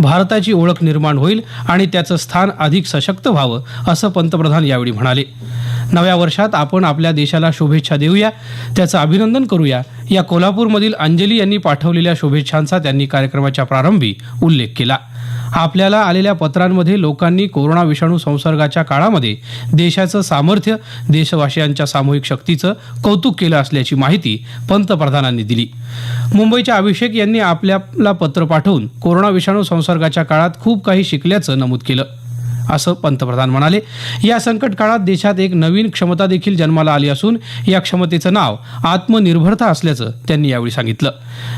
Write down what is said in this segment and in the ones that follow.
भारताची ओळख निर्माण होईल आणि त्याचं स्थान अधिक सशक्त व्हावं असं पंतप्रधान यावेळी म्हणाले. नव्या वर्षात आपण आपल्या देशाला शुभेच्छा देऊया त्याचं अभिनंदन करूया. या कोल्हापूरमधील अंजली यांनी पाठवलेल्या शुभेच्छांचा त्यांनी कार्यक्रमाच्या प्रारंभी उल्लेख केला. आपल्याला आलेल्या पत्रांमध्ये लोकांनी कोरोना विषाणू संसर्गाच्या काळामध्ये देशाचं सामर्थ्य देशवासियांच्या सामूहिक शक्तीचं कौतुक केलं असल्याची माहिती पंतप्रधानांनी दिली. मुंबईच्या अभिषेक यांनी आपल्याला पत्र पाठवून कोरोना विषाणू संसर्गाच्या काळात खूप काही शिकल्याचं नमूद केलं. असं पंतप्रधान म्हणाले. या संकट काळात देशात एक नवीन क्षमता देखील जन्माला आली असून या क्षमतेचं नाव आत्मनिर्भरता असल्याचं त्यांनी यावेळी सांगितलं.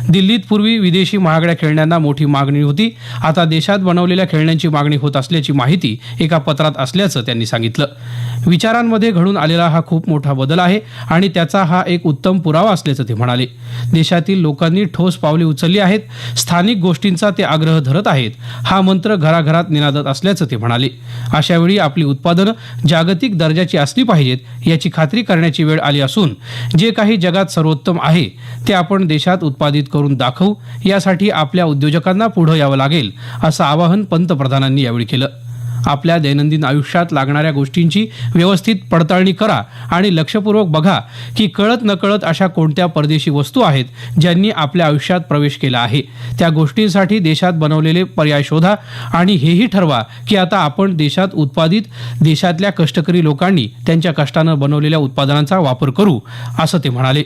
दिल्लीत पूर्वी विदेशी महागड्या खेळण्यांना मोठी मागणी होती. आता देशात बनवलेल्या खेळण्यांची मागणी होत असल्याची माहिती एका पत्रात असल्याचं त्यांनी सांगितलं. विचारांमध्ये घडून आलेला हा खूप मोठा बदल आहे आणि त्याचा हा एक उत्तम पुरावा असल्याचं ते म्हणाले. देशातील लोकांनी ठोस पावले उचलली आहेत. स्थानिक गोष्टींचा ते आग्रह धरत आहेत. हा मंत्र घराघरात निनादत असल्याचं ते म्हणाले. अशावेळी आपली उत्पादनं जागतिक दर्जाची असली पाहिजेत याची खात्री करण्याची वेळ आली असून जे काही जगात सर्वोत्तम आहे ते आपण देशात उत्पादित करून दाखवू यासाठी आपल्या उद्योजकांना पुढं यावं लागेल असं आवाहन पंतप्रधानांनी यावेळी केलं. आपल्या दैनंदिन आयुष्यात लागणाऱ्या गोष्टींची व्यवस्थित पडताळणी करा आणि लक्षपूर्वक बघा की कळत नकळत अशा कोणत्या परदेशी वस्तू आहेत ज्यांनी आपल्या आयुष्यात प्रवेश केला आहे. त्या गोष्टींसाठी देशात बनवलेले पर्याय शोधा आणि हेही ठरवा की आता आपण देशात उत्पादित देशातल्या कष्टकरी लोकांनी त्यांच्या कष्टानं बनवलेल्या उत्पादनांचा वापर करू असं ते म्हणाले.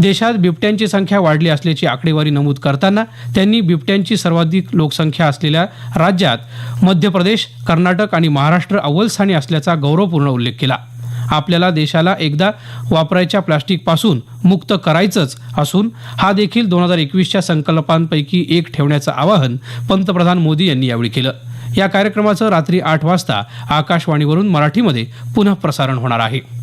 देशात बिबट्यांची संख्या वाढली असल्याची आकडेवारी नमूद करताना त्यांनी बिबट्यांची सर्वाधिक लोकसंख्या असलेल्या राज्यात मध्य प्रदेश कर्नाटक आणि महाराष्ट्र अव्वलस्थानी असल्याचा गौरवपूर्ण उल्लेख केला. आपल्याला देशाला एकदा वापरायच्या प्लास्टिकपासून मुक्त करायचंच असून हा देखील दोन हजार एकवीसच्या संकल्पांपैकी एक ठेवण्याचं आवाहन पंतप्रधान मोदी यांनी यावेळी केलं. या कार्यक्रमाचं रात्री आठ वाजता आकाशवाणीवरून मराठीमध्ये पुनः प्रसारण होणार आहे.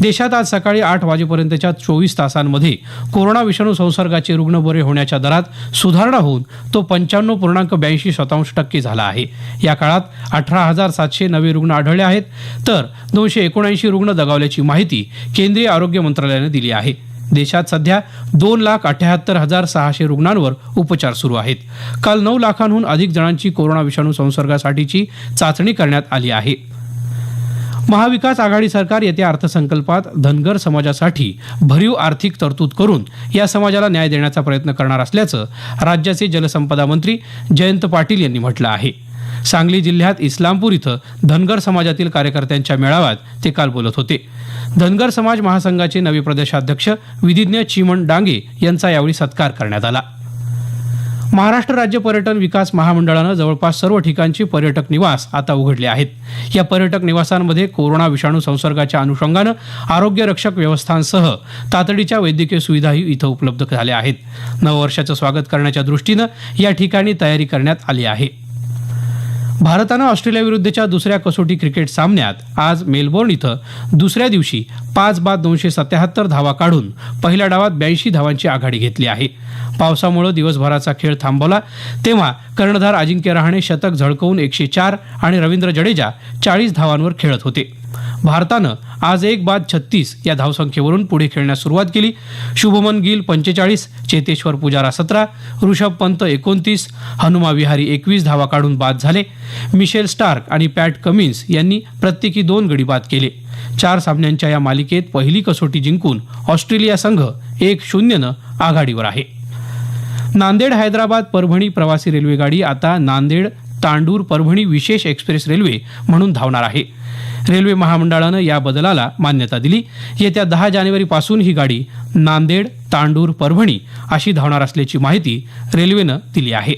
देशात आज सकाळी आठ वाजेपर्यंतच्या चोवीस तासांमध्ये कोरोना विषाणू संसर्गाचे रुग्ण बरे होण्याच्या दरात सुधारणा होऊन तो पंच्याण्णव पूर्णांक ब्याऐंशी शतांश टक्के झाला आहे. या काळात अठरा हजार सातशे नवे रुग्ण आढळले आहेत. तर दोनशे एकोणऐंशी रुग्ण दगावल्याची माहिती केंद्रीय आरोग्य मंत्रालयानं दिली आहे. देशात सध्या दोन लाख अठ्याहत्तर हजार सहाशे रुग्णांवर उपचार सुरू आहेत. काल नऊ लाखांहून अधिक जणांची कोरोना विषाणू संसर्गासाठीची चाचणी करण्यात आली आहे. महाविकास आघाडी सरकार येत्या अर्थसंकल्पात धनगर समाजासाठी भरीव आर्थिक तरतूद करून या समाजाला न्याय देण्याचा प्रयत्न करणार असल्याचं राज्याचे जलसंपदा मंत्री जयंत पाटील यांनी म्हटलं आहे. सांगली जिल्ह्यात इस्लामपूर इथं धनगर समाजातील कार्यकर्त्यांच्या मेळाव्यात ते काल बोलत होते. धनगर समाज महासंघाचे नवे प्रदेशाध्यक्ष विधिज्ञ चिमण डांगे यांचा यावेळी सत्कार करण्यात आला. महाराष्ट्र राज्य पर्यटन विकास महामंडळानं जवळपास सर्व ठिकाणचे पर्यटक निवास आता उघडले आहेत. या पर्यटक निवासांमध्ये कोरोना विषाणू संसर्गाच्या अनुषंगानं आरोग्य रक्षक व्यवस्थांसह तातडीच्या वैद्यकीय सुविधाही इथं उपलब्ध झाल्या आहेत. नववर्षाचं स्वागत करण्याच्या दृष्टीनं या ठिकाणी तयारी करण्यात आली आहे. भारतानं ऑस्ट्रेलियाविरुद्धच्या दुसऱ्या कसोटी क्रिकेट सामन्यात आज मेलबोर्न इथं दुसऱ्या दिवशी पाच बाद दोनशे सत्याहत्तर धावा काढून पहिल्या डावात ब्याऐंशी धावांची आघाडी घेतली आहे. पावसामुळे दिवसभराचा खेळ थांबवला. तेव्हा कर्णधार अजिंक्य रहाणे शतक झळकवून एकशे चार आणि रवींद्र जडेजा चाळीस धावांवर खेळत होते. भारतानं आज एक बाद छत्तीस या धावसंख्येवरून पुढे खेळण्यास सुरुवात केली. शुभमन गिल पंचेचाळीस चेतेश्वर पुजारा सतरा ऋषभ पंत एकोणतीस हनुमा विहारी एकवीस धावा काढून बाद झाले. मिशेल स्टार्क आणि पॅट कमिन्स यांनी प्रत्येकी दोन गडी बाद केले. चार सामन्यांच्या या मालिकेत पहिली कसोटी जिंकून ऑस्ट्रेलिया संघ एक शून्यनं आघाडीवर आहे. नांदेड हैदराबाद परभणी प्रवासी रेल्वेगाडी आता नांदेड तांडूर परभणी विशेष एक्सप्रेस रेल्वे म्हणून धावणार आहे. रेल्वे महामंडळानं या बदलाला मान्यता दिली. येत्या दहा जानेवारीपासून ही गाडी नांदेड तांडूर परभणी अशी धावणार असल्याची माहिती रेल्वेनं दिली आहे.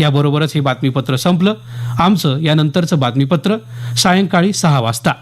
याबरोबरच हे बातमीपत्र संपलं. आमचं यानंतरचं बातमीपत्र सायंकाळी सहा वाजता.